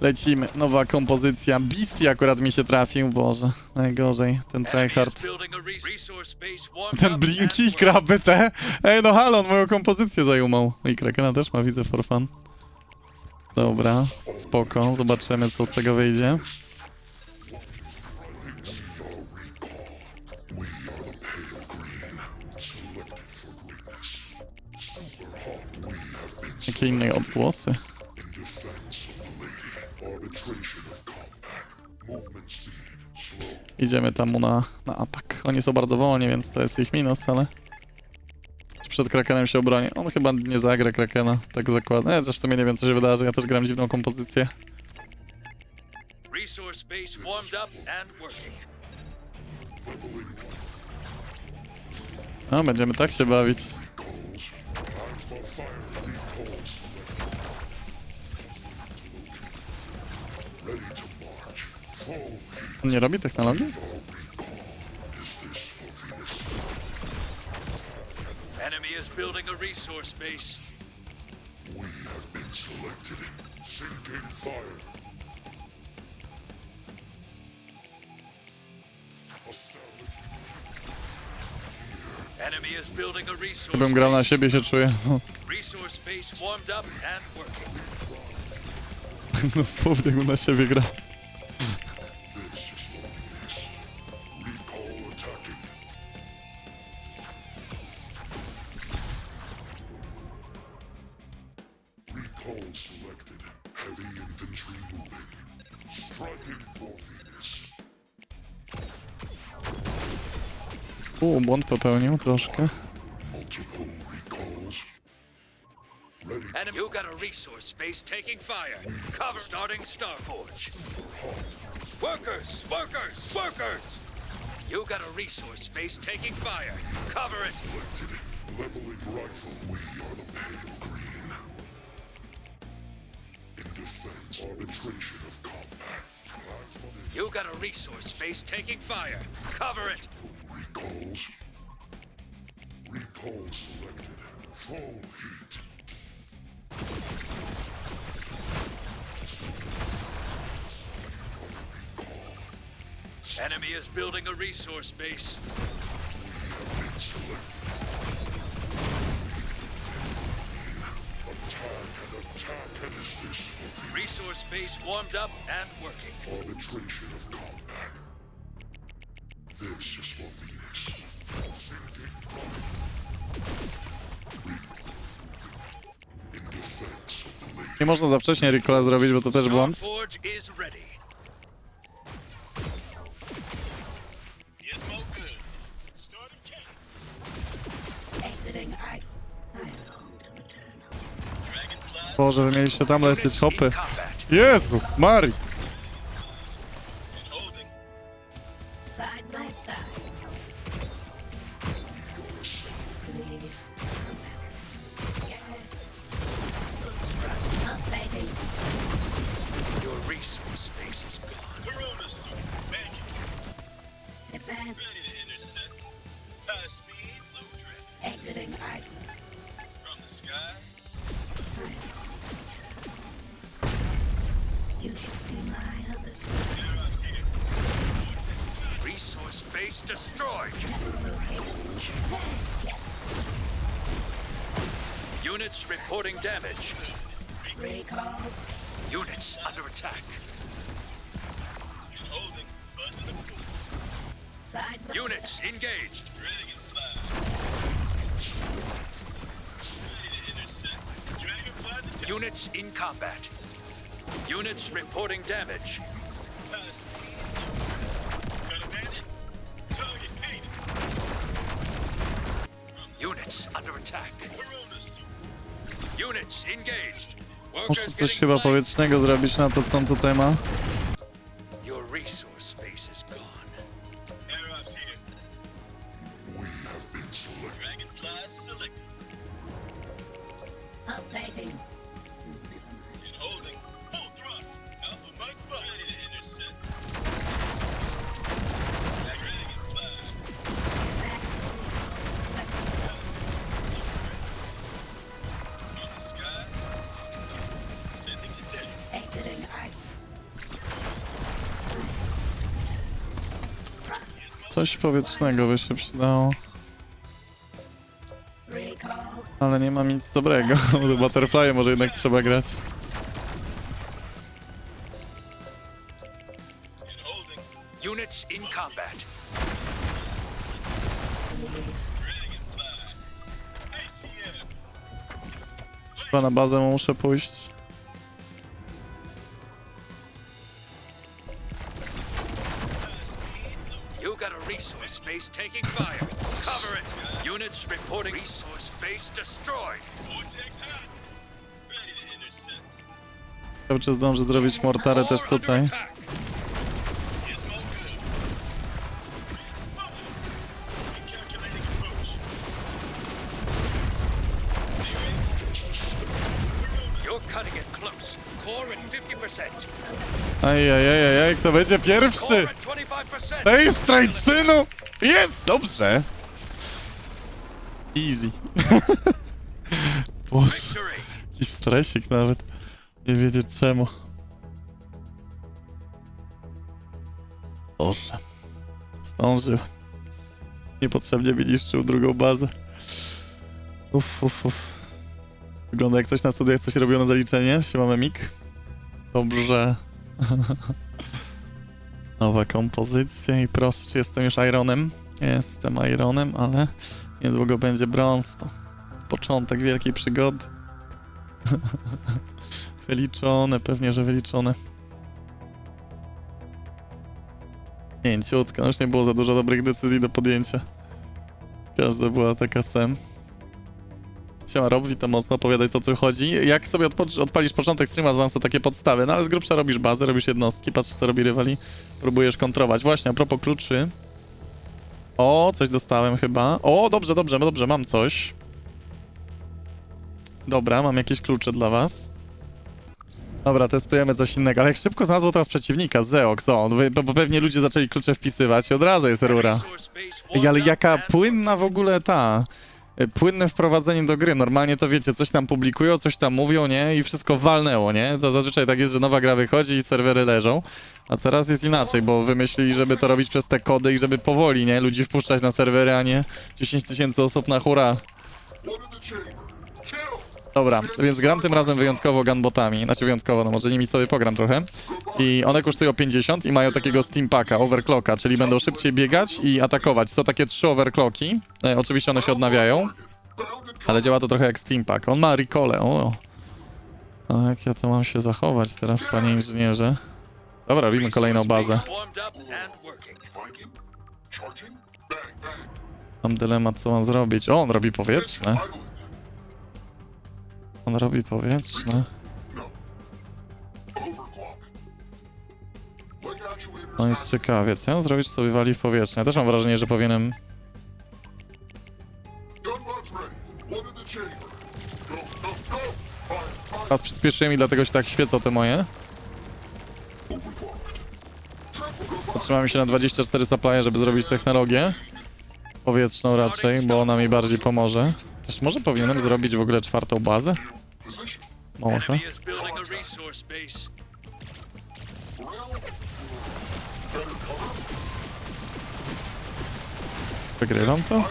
Lecimy, nowa kompozycja. Beastie akurat mi się trafił, boże. Najgorzej, ten tryhard. Ten blinki, kraby te. Ej, no halo, on moją kompozycję zajumał. I Krakena też ma, widzę, for fun. Dobra, spoko, zobaczymy co z tego wyjdzie. Jakie inne odgłosy? Idziemy tam mu na, na atak. Oni są bardzo wolni, więc to jest ich minus, ale... Przed Krakenem się obroni. On chyba nie zagra Krakena, tak zakładam. Ja też w sumie nie wiem, co się wydarzy. Ja też gram dziwną kompozycję. Resource base warmed up and working. A, będziemy tak się bawić. On nie robi technologii? Enemy is building a resource base. Sinking fire. Enemy is building a resource Gdybym grał na base. siebie się czuję. Resource base warmed up and working. Dosłownie go na siebie gra. U, błąd popełnił troszkę. Enemy, you got a resource base taking fire. Cover starting Starforge. Workers, workers, workers! You got a resource base taking fire. Cover it. Leveling rifle. We are the pale green. In defense. Arbitration of combat. You got a resource base taking fire. Cover it. Recalls. Recall selected. Full heat. Enemy is building a resource base. Been selected. Attack and attack and is this for the Resource base warmed up and working. arbitration of combat? This is for Venus. Nie można za wcześnie recola zrobić, bo to też błąd. Boże, wy mieliście tam lecieć hopy. Jezus, Mari! Base destroyed. Units reporting damage. recall. Units under attack. holding. Side Units engaged. Units in combat. Units reporting damage. Attack. Units engaged. Muszę coś chyba powietrznego zrobić na to, co on tutaj ma. Coś powietrznego by się przydało. Ale nie mam nic dobrego. Butterfly może jednak trzeba grać. Units in combat. Chyba na bazę muszę pójść. Resource space taking fire. Cover it. Units reporting resource space destroyed. Vortex hot. Ready to intercept. Cały czas zdążę zrobić mortarę też tutaj. under attack. Gizmo good. Calculating approach. You're cutting it close. Core at 50%. Ajajajajaj, kto będzie pierwszy? 25%. Ej, strajcynu! Jest! Dobrze! Easy. Boże, jaki stresik nawet. Nie wiedzieć czemu. Boże. Zdążył. Niepotrzebnie mi niszczył drugą bazę. Uff, uff, uff. Wygląda jak coś na studiach, coś robiono zaliczenie. Siemamy mik. Dobrze. Nowa kompozycja i proszę, czy jestem już Ironem? Jestem Ironem, ale niedługo będzie brąz. To początek wielkiej przygody. wyliczone, pewnie, że wyliczone. Mięciutko, no już nie było za dużo dobrych decyzji do podjęcia. Każda była taka sem. Siema Rob, witam mocno, opowiadaj co tu chodzi. Jak sobie odpalisz początek streama, znam sobie takie podstawy, no ale z grubsza robisz bazę, robisz jednostki, patrzysz co robi rywali, próbujesz kontrować. Właśnie, a propos kluczy. O, coś dostałem chyba. O, dobrze, dobrze, dobrze, mam coś. Dobra, mam jakieś klucze dla was. Dobra, testujemy coś innego, ale jak szybko znalazło teraz przeciwnika, Zeox, o, bo, bo pewnie ludzie zaczęli klucze wpisywać i od razu jest rura. Ej, ale jaka płynna w ogóle ta. Y, Płynne wprowadzenie do gry. Normalnie to wiecie, coś tam publikują, coś tam mówią, nie? I wszystko walnęło, nie? To zazwyczaj tak jest, że nowa gra wychodzi i serwery leżą. A teraz jest inaczej, bo wymyślili, żeby to robić przez te kody i żeby powoli, nie? Ludzi wpuszczać na serwery, a nie 10 tysięcy osób na hura. Dobra, więc gram tym razem wyjątkowo gunbotami. Znaczy wyjątkowo, no może nimi sobie pogram trochę. I one kosztują 50 i mają takiego steampaka, overclocka, czyli będą szybciej biegać i atakować. Są takie trzy overclocki. E, oczywiście one się odnawiają, ale działa to trochę jak steampack. On ma recole, o. A jak ja to mam się zachować teraz, panie inżynierze? Dobra, robimy kolejną bazę. Mam dylemat, co mam zrobić. O, on robi powietrzne. On robi powietrzne. No. Jest ciekawie, co ja mam zrobić, co wywali w powietrze? Ja też mam wrażenie, że powinienem... Teraz przyspieszyłem i dlatego się tak świecą te moje. Zatrzymałem się na 24 supply, żeby zrobić technologię. Powietrzną raczej, bo ona mi bardziej pomoże. Też może powinienem zrobić w ogóle czwartą bazę? Może. Wygrywam to?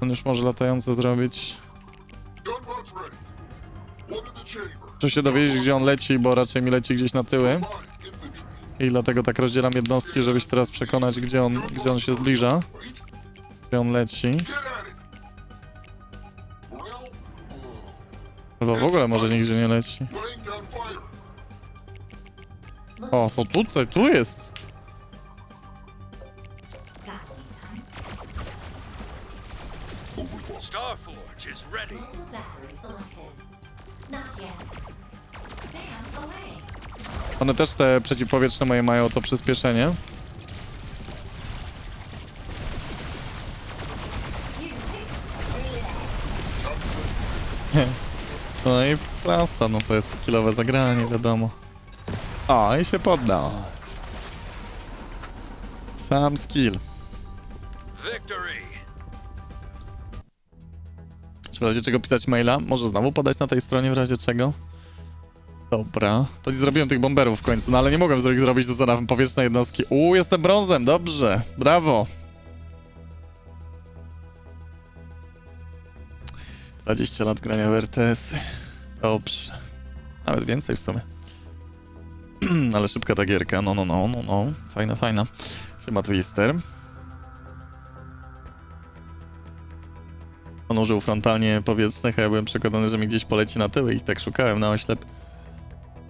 On już może latająco zrobić. Muszę się dowiedzieć, gdzie on leci, bo raczej mi leci gdzieś na tyły. I dlatego tak rozdzielam jednostki, żeby się teraz przekonać, gdzie on, gdzie on się zbliża. Gdzie on leci. Albo w ogóle może nigdzie nie leci. O, są tutaj, tu jest! Starforge is ready. Multiple battery selected. Not yet. One też te przeciwpowietrzne moje mają to przyspieszenie. No i klasa, no to jest skillowe zagranie, wiadomo. O, i się poddał. Sam skill. Victory. W razie czego pisać maila? Może znowu podać na tej stronie w razie czego? Dobra. To nie zrobiłem tych bomberów w końcu, no ale nie mogłem z- zrobić to co na powietrzne jednostki. Uuu, jestem brązem, dobrze. Brawo. 20 lat grania w RTS. Dobrze. Nawet więcej w sumie. Ale szybka ta gierka. No, no, no, no, no. Fajna, fajna. Siema Twister. On użył frontalnie powietrznych, a ja byłem przekonany, że mi gdzieś poleci na tyły i tak szukałem na oślep.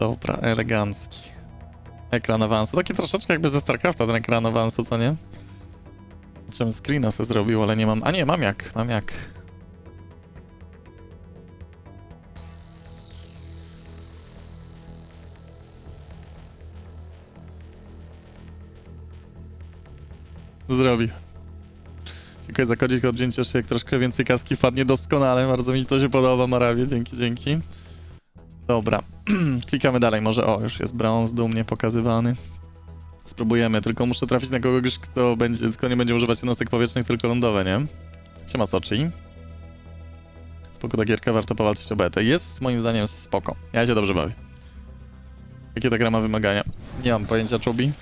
Dobra, elegancki. Ekran awansu. Taki troszeczkę jakby ze StarCrafta ten ekran awansu, co nie? Czym screena se zrobił, ale nie mam... A nie, mam jak, mam jak. Zrobi. Dziękuję za kodzik od wzięcia szyjek. Troszkę więcej kaski wpadnie doskonale. Bardzo mi to się podoba, Marawie. Dzięki, dzięki. Dobra. Klikamy dalej. Może, o, już jest brąz dumnie pokazywany. Spróbujemy, tylko muszę trafić na kogoś, kto, będzie, kto nie będzie używać jednostek powietrznych, tylko lądowe, nie? Siema Sochi. Spoko ta gierka, warto powalczyć o betę. Jest moim zdaniem spoko. Ja się dobrze bawię. Jakie ta gra ma wymagania? Nie mam pojęcia, Czubi.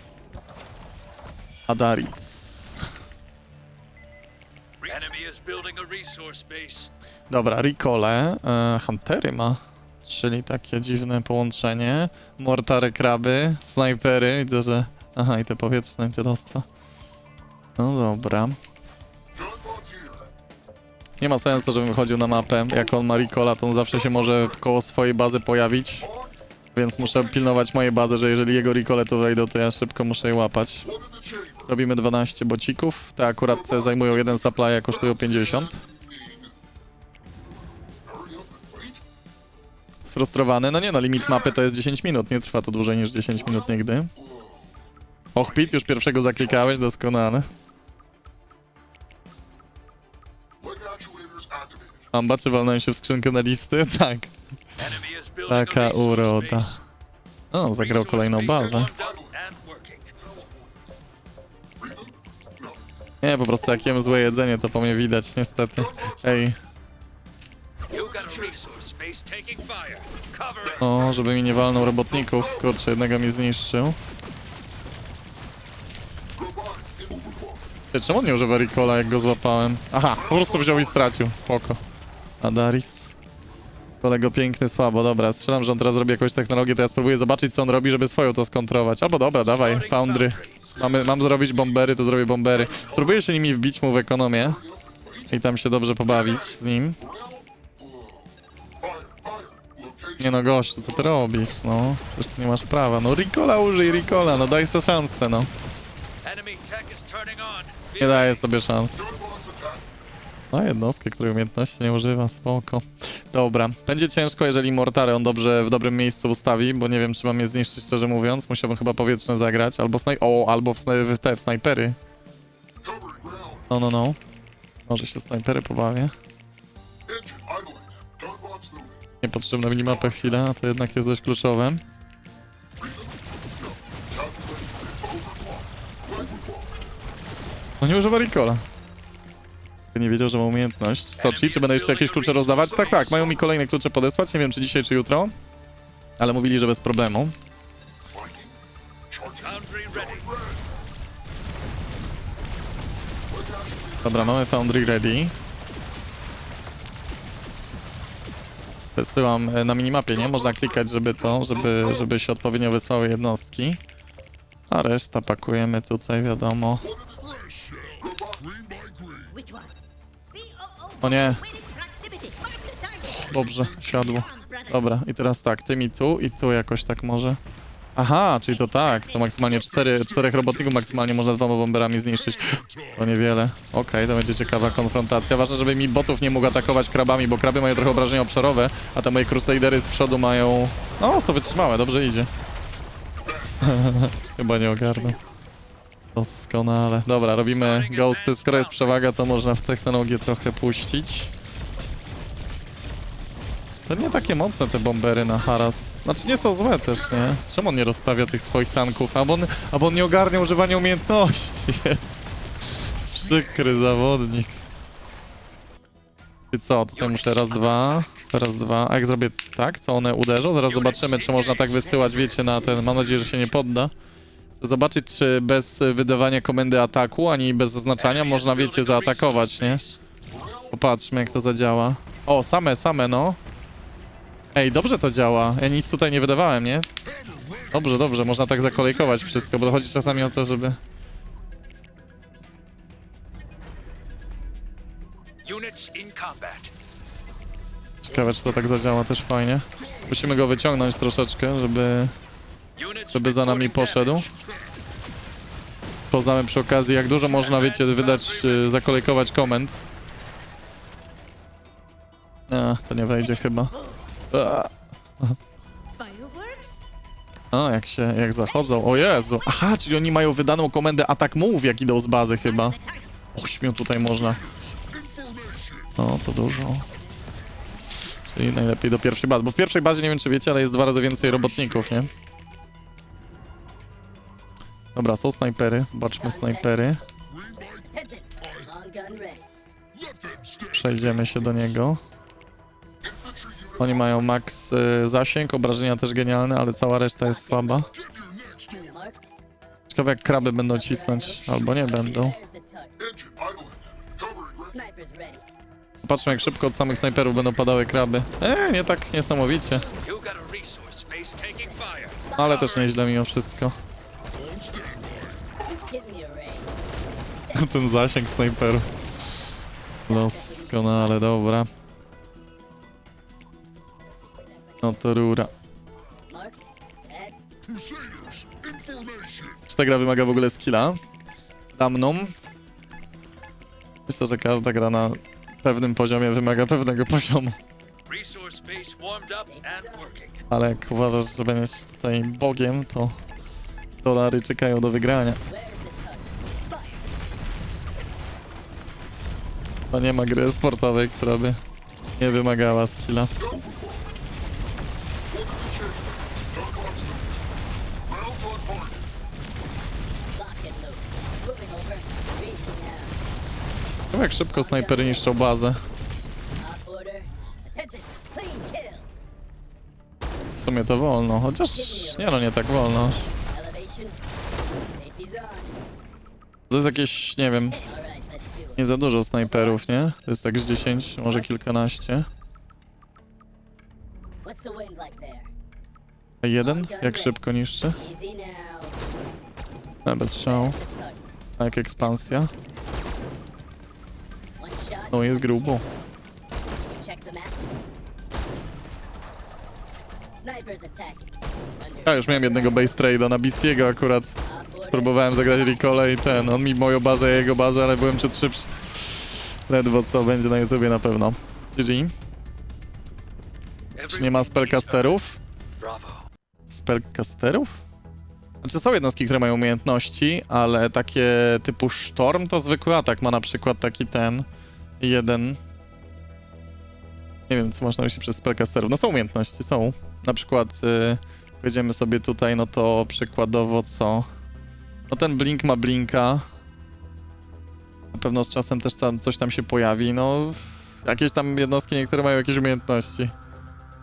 Adaris. Dobra, Ricole. E, Huntery ma. Czyli takie dziwne połączenie. Mortary, kraby, snajpery. Widzę, że... Aha, i te powietrzne dziadostwa. No dobra. Nie ma sensu, żebym wychodził na mapę. Jak on ma Ricola, to on zawsze się może koło swojej bazy pojawić. Więc muszę pilnować mojej bazy, że jeżeli jego Ricole tu wejdą, to ja szybko muszę je łapać. Robimy 12 bocików. Te akurat zajmują jeden supply, a kosztują 50. Sfrustrowany. No nie no, limit mapy to jest 10 minut. Nie trwa to dłużej niż 10 minut nigdy. Och, Pit, już pierwszego zaklikałeś, doskonale. Amba, czy walnąłem się w skrzynkę na listy? Tak. Taka uroda. O, zagrał kolejną bazę. Nie, po prostu jak jem złe jedzenie, to po mnie widać, niestety. Ej, O, żeby mi nie walnął robotników. Kurczę, jednego mi zniszczył. Ty, Czemu on nie używa Ricola, jak go złapałem? Aha, po prostu wziął i stracił. Spoko. Adaris. Kolego piękny, słabo. Dobra, strzelam, że on teraz robi jakąś technologię, to ja spróbuję zobaczyć, co on robi, żeby swoją to skontrować. Albo dobra, dawaj, Foundry. Mamy, mam zrobić bombery, to zrobię bombery. Spróbuję się nimi wbić mu w ekonomię. I tam się dobrze pobawić z nim. Nie no, gościu, co ty robisz? No, przecież ty nie masz prawa. No, Ricola użyj, Ricola, no daj sobie szansę, no. Nie daję sobie szans. No, jednostkę, której umiejętności nie używa, spoko. Dobra, będzie ciężko, jeżeli Mortary on dobrze w dobrym miejscu ustawi, bo nie wiem, czy mam je zniszczyć, szczerze mówiąc. Musiałbym chyba powietrzne zagrać, albo snaj... O, albo w, snaj... w te, w snajpery. No, no, no. Może się w snajpery pobawię. Niepotrzebna minimapę chwilę, a to jednak jest dość kluczowe. No nie używa Ricola. Nie wiedział, że ma umiejętność. Sochi, czy będę jeszcze jakieś klucze rozdawać? Tak, tak, mają mi kolejne klucze podesłać, nie wiem czy dzisiaj, czy jutro. Ale mówili, że bez problemu. Dobra, mamy Foundry ready. Wysyłam e, na minimapie, nie? Można klikać, żeby to, żeby, żeby się odpowiednio wysłały jednostki. A reszta pakujemy tutaj, wiadomo. O nie, dobrze, siadło. Dobra, i teraz tak, ty mi tu i tu jakoś tak może. Aha, czyli to tak, to maksymalnie cztery, czterech robotników maksymalnie można dwoma bomberami zniszczyć. To niewiele. Okej, to będzie ciekawa konfrontacja. Ważne, żeby mi botów nie mógł atakować krabami, bo kraby mają trochę obrażenia obszarowe, a te moje crusadery z przodu mają... No, są wytrzymałe, dobrze idzie. Chyba nie ogarnę. Doskonale. Dobra, robimy ghosty. Skoro jest przewaga, to można w technologię trochę puścić. To nie takie mocne te bombery na haras. Znaczy nie są złe też, nie? Czemu on nie rozstawia tych swoich tanków? Albo on, albo on nie ogarnia używania umiejętności. Jest. Przykry zawodnik. I co, tutaj muszę raz, dwa, raz, dwa. A jak zrobię tak, to one uderzą. Zaraz zobaczymy, czy można tak wysyłać, wiecie, na ten... Mam nadzieję, że się nie podda. Chcę zobaczyć, czy bez wydawania komendy ataku, ani bez zaznaczania można, wiecie, zaatakować, nie? Popatrzmy, jak to zadziała. O, same, same, no. Ej, dobrze to działa. Ja nic tutaj nie wydawałem, nie? Dobrze, dobrze, można tak zakolejkować wszystko, bo chodzi czasami o to, żeby... Ciekawe, czy to tak zadziała też fajnie. Musimy go wyciągnąć troszeczkę, żeby, żeby za nami poszedł. Poznamy przy okazji, jak dużo można, wiecie, wydać, y, zakolejkować komend. A, to nie wejdzie chyba. A, jak się, jak zachodzą. O Jezu. Aha, czyli oni mają wydaną komendę atak move, jak idą z bazy chyba. Ośmiu tutaj można. No, to dużo. Czyli najlepiej do pierwszej bazy. Bo w pierwszej bazie, nie wiem czy wiecie, ale jest dwa razy więcej robotników, nie? Dobra, są snajpery. Zobaczmy snajpery. Przejdziemy się do niego. Oni mają max y, zasięg, obrażenia też genialne, ale cała reszta jest słaba. Ciekawe jak kraby będą cisnąć, albo nie będą. Patrzmy jak szybko od samych snajperów będą padały kraby. Eee, nie tak niesamowicie, ale też nieźle mimo wszystko. Ten zasięg snajperów. Doskonale, dobra. No to rura. Czy ta gra wymaga w ogóle skilla? Dla mną? Myślę, że każda gra na pewnym poziomie wymaga pewnego poziomu. Ale jak uważasz, że będziesz tutaj bogiem, to dolary czekają do wygrania. To nie ma gry sportowej, która by nie wymagała skilla. Ciekawe, Jak szybko snajpery niszczą bazę. W sumie to wolno, chociaż nie no, nie tak wolno. To jest jakieś, nie wiem, nie za dużo snajperów, nie? To jest tak z 10, może kilkanaście. A jeden? Jak szybko niszczy? A, bez target. A jak ekspansja? No jest grubo. Ja już miałem jednego base trade'a na Beastiego akurat. Spróbowałem zagrać recall i ten, on mi moją bazę, jego bazę, ale byłem przed szybszy. Ledwo co, będzie na YouTubie na pewno. GG. Nie ma spellcasterów? Spellcasterów? Znaczy są jednostki, które mają umiejętności, ale takie typu sztorm to zwykły atak. Ma na przykład taki ten jeden. Nie wiem, co można myśleć przez spellcasterów. No są umiejętności, są. Na przykład y, wejdziemy sobie tutaj, no to przykładowo co? No ten blink ma blinka. Na pewno z czasem też tam coś tam się pojawi. No jakieś tam jednostki niektóre mają jakieś umiejętności.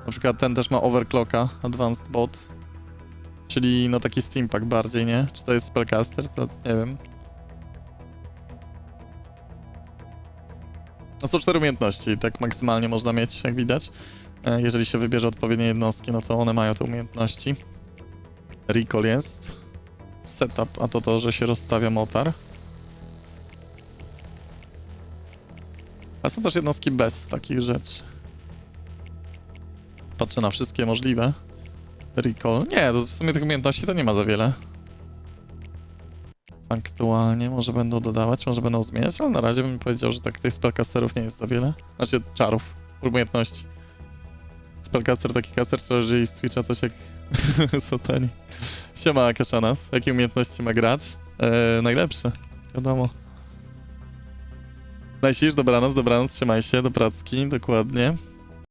Na przykład ten też ma overclocka, advanced bot. Czyli no taki steampack bardziej, nie? Czy to jest spellcaster? To nie wiem. No są cztery umiejętności, tak maksymalnie można mieć, jak widać. E, Jeżeli się wybierze odpowiednie jednostki, no to one mają te umiejętności. Recall jest. Setup, a to to, że się rozstawia motar. A są też jednostki bez takich rzeczy. Patrzę na wszystkie możliwe. Recall. Nie, to w sumie tych umiejętności to nie ma za wiele. Aktualnie może będą dodawać, może będą zmieniać, ale na razie bym powiedział, że tak tych spellcasterów nie jest za wiele. Znaczy czarów, umiejętności. Spellcaster, taki caster, jeżeli z Twitcha coś jak Satani. Siema Kaszanas, jakie umiejętności ma grać? Eee, najlepsze, wiadomo. Najsisz, dobranoc, dobranoc, trzymaj się, do pracki, dokładnie.